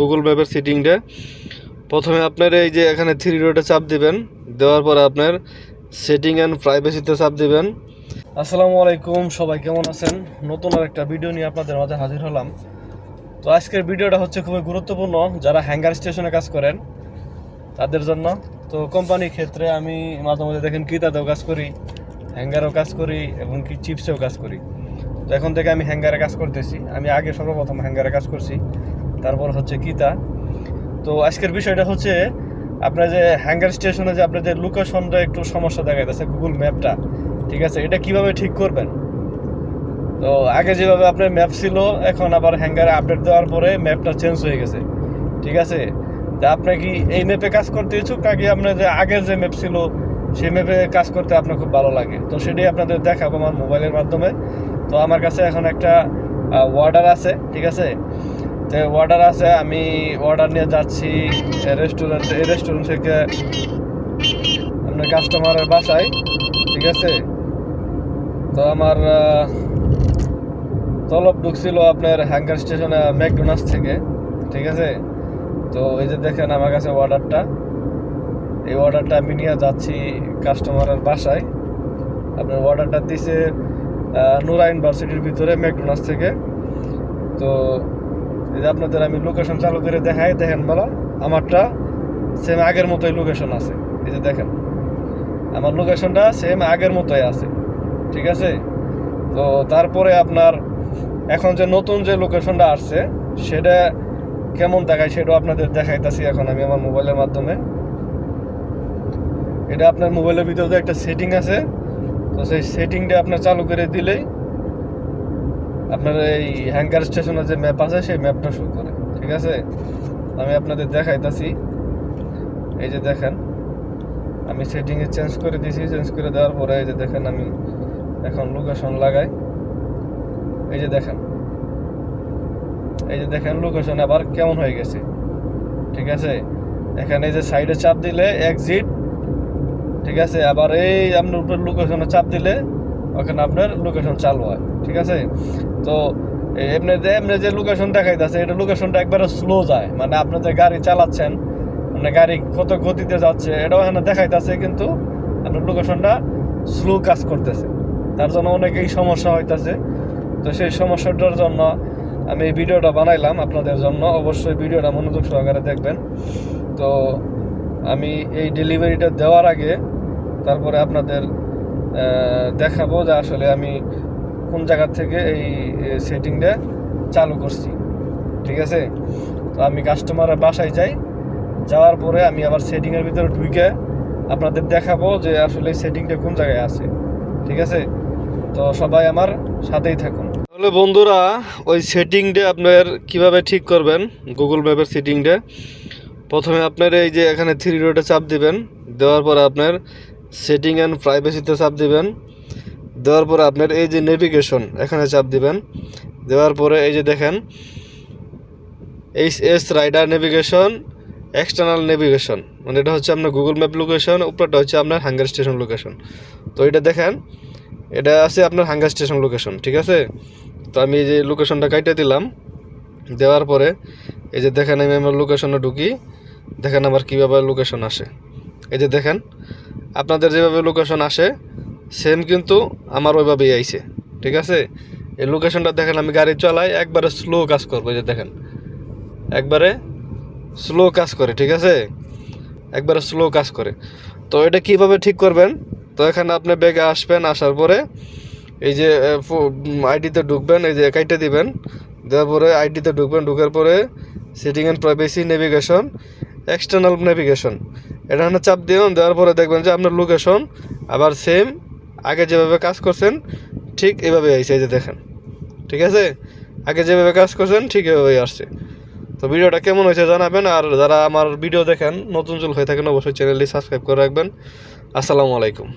Google ম্যাপের সিটিংটা প্রথমে আপনার এই যে এখানে থ্রি রোডে চাপ দিবেন। দেওয়ার পরে আপনার সেটিং অ্যান্ড প্রাইভেসিতে চাপ দিবেন। আসসালামু আলাইকুম, সবাই কেমন আছেন? নতুন আর একটা ভিডিও নিয়ে আপনাদের মাঝে হাজির হলাম। তো আজকের ভিডিওটা হচ্ছে খুবই গুরুত্বপূর্ণ, যারা হ্যাঙ্গার স্টেশনে কাজ করেন, তাদের জন্য। তো কোম্পানির ক্ষেত্রে আমি মাঝে মাঝে দেখেন কিতাতেও কাজ করি হ্যাঙ্গারও কাজ করি, এবং কি চিপসেও কাজ করি। তো এখন থেকে আমি হ্যাঙ্গারে কাজ করতেছি। আমি আগে সর্বপ্রথম হ্যাঙ্গারে কাজ করছি। তারপর হচ্ছে কিতা তো আজকের বিষয়টা হচ্ছে, আপনার যে হ্যাঙ্গার স্টেশনে যে আপনার যে লোকেশনটা একটু সমস্যা দেখা যাচ্ছে গুগল ম্যাপটা ঠিক আছে? এটা কীভাবে ঠিক করবেন? তো আগে যেভাবে আপনার ম্যাপ ছিল, এখন আবার হ্যাঙ্গারে আপডেট দেওয়ার পরে ম্যাপটা চেঞ্জ হয়ে গেছে, ঠিক আছে? তা আপনি কি এই ম্যাপে কাজ করতে ইচ্ছুক, নাকি আপনার যে আগের যে ম্যাপ ছিল, সেই ম্যাপে কাজ করতে আপনার খুব ভালো লাগে? তো সেটাই আপনাদের দেখাবো আমার মোবাইলের মাধ্যমে। তো আমার কাছে এখন একটা অর্ডার আছে, ঠিক আছে? তো অর্ডার আছে, আমি অর্ডার নিয়ে যাচ্ছি রেস্টুরেন্ট এই রেস্টুরেন্ট থেকে আপনার কাস্টমারের বাসায়, ঠিক আছে? তো আমার তলব ঢুকছিল আপনার হ্যাঙ্গার স্টেশনে ম্যাকডোনাল্ডস থেকে, ঠিক আছে? তো এই যে দেখেন আমার কাছে অর্ডারটা এই অর্ডারটা আমি নিয়ে যাচ্ছি কাস্টমারের বাসায়। আপনার অর্ডারটা দিছে নুরা ইউনিভার্সিটির ভিতরে ম্যাকডোনাল্ডস থেকে। তো এই যে আপনাদের আমি লোকেশন চালু করে দেখাই, দেখেন বলা, আমারটা সেম আগের মতোই লোকেশন আছে। এই যে দেখেন, আমার লোকেশনটা সেম আগের মতোই আছে, ঠিক আছে? তো তারপরে আপনার এখন যে নতুন যে লোকেশনটা আসছে, সেটা কেমন দেখায় সেটাও আপনাদের দেখাইতেছি এখন আমি আমার মোবাইলের মাধ্যমে। এটা আপনার মোবাইলের ভিতরে একটা সেটিং আছে, তো সেই সেটিংটা আপনার চালু করে দিলেই আপনার এই হ্যাঙ্গার স্টেশনে যে ম্যাপ আছে, সেই ম্যাপটা শো করে ঠিক আছে? আমি আপনাদের দেখাইতাছি। এই যে দেখেন, আমি সেটিংয়ে চেঞ্জ করে দিয়েছি চেঞ্জ করে দেওয়ার পরে এই যে দেখেন, আমি এখন লোকেশন লাগাই। এই যে দেখেন, এই যে দেখেন লোকেশন আবার কেমন হয়ে গেছে, ঠিক আছে? এখানে এই যে সাইডে চাপ দিলে এক্সিট ঠিক আছে? আবার এই আপনার উপর লোকেশনে চাপ দিলে ওখানে আপনার লোকেশন চালু হয়। ঠিক আছে? তো এমনি যে এমনি যে লোকেশন দেখাইতেছে, এটা লোকেশনটা একবারে স্লো যায়। মানে আপনি যে গাড়ি চালাচ্ছেন মানে গাড়ি কত গতিতে যাচ্ছে, এটাও এখানে দেখাইতেছে, কিন্তু আপনার লোকেশনটা স্লো কাজ করতেছে। তার জন্য অনেকেই সমস্যা হইতেছে। তো সেই সমস্যাটার জন্য আমি এই ভিডিওটা বানাইলাম। আপনাদের জন্য অবশ্যই ভিডিওটা মনোযোগ সহকারে দেখবেন। তো আমি এই ডেলিভারিটা দেওয়ার আগে তারপরে আপনাদের দেখাবো যে আসলে আমি কোন জায়গা থেকে এই সেটিংটা চালু করছি, ঠিক আছে? তো আমি কাস্টমারের বাসায় যাই, যাওয়ার পরে আমি আবার সেটিংয়ের ভিতরে ঢুকে আপনাদের দেখাবো যে আসলে সেটিংটা কোন জায়গায় আছে, ঠিক আছে? তো সবাই আমার সাথেই থাকুন। তাহলে বন্ধুরা, ওই সেটিংটা আপনার কীভাবে ঠিক করবেন? গুগল ম্যাপের সেটিংটা প্রথমে আপনার এই যে এখানে থ্রি রোডে চাপ দিবেন, দেওয়ার পরে আপনার সেটিং অ্যান্ড প্রাইভেসিতে চাপ দিবেন। দেওয়ার পরে আপনার এই যে নেভিগেশন এখানে চাপ দিবেন। দেওয়ার পরে এই যে দেখেন H S rider navigation external navigation মানে এটা হচ্ছে আপনার গুগল ম্যাপ লোকেশন উপরটা হচ্ছে আপনার হাঙ্গার স্টেশন লোকেশন তো এটা দেখেন, এটা আছে আপনার হাঙ্গার স্টেশন লোকেশন ঠিক আছে? তো আমি এই যে লোকেশনটা কাইটে দিলাম। দেওয়ার পরে এই যে দেখেন, আমি আমার লোকেশনে ঢুকি। দেখেন আমার কীভাবে লোকেশন আসে। এই যে দেখেন, আপনাদের যেভাবে লোকেশন আসে সেম কিন্তু আমার ওইভাবেই আইছে, ঠিক আছে? এই লোকেশনটা দেখেন, আমি গাড়ি চালাই, একবারে স্লো কাজ করব যে দেখেন। একবারে স্লো কাজ করে, ঠিক আছে? একবারে স্লো কাজ করে। তো এটা কীভাবে ঠিক করবেন? তো এখানে আপনি ব্যাগে আসবেন, আসার পরে এই যে আইডিতে ঢুকবেন, এই যে কাইটে দিবেন। দেওয়ার পরে আইডিতে ঢুকবেন, ঢুকার পরে setting and privacy navigation external navigation এখানে চাপ দিবেন, দেওয়ার পরে দেখবেন যে আপনার লোকেশন আবার সেম আগে যেভাবে কাজ করছেন, ঠিক এভাবে আইসে এই যে দেখেন। ঠিক আছে? আগে যেভাবে কাজ করছেন, ঠিক এভাবেই আসছে। তো ভিডিওটা কেমন হয়েছে জানাবেন, আর যারা আমার ভিডিও দেখেন, নতুন চুল হয়ে থাকেন, অবশ্যই চ্যানেলটি সাবস্ক্রাইব করে রাখবেন। আসসালামু আলাইকুম।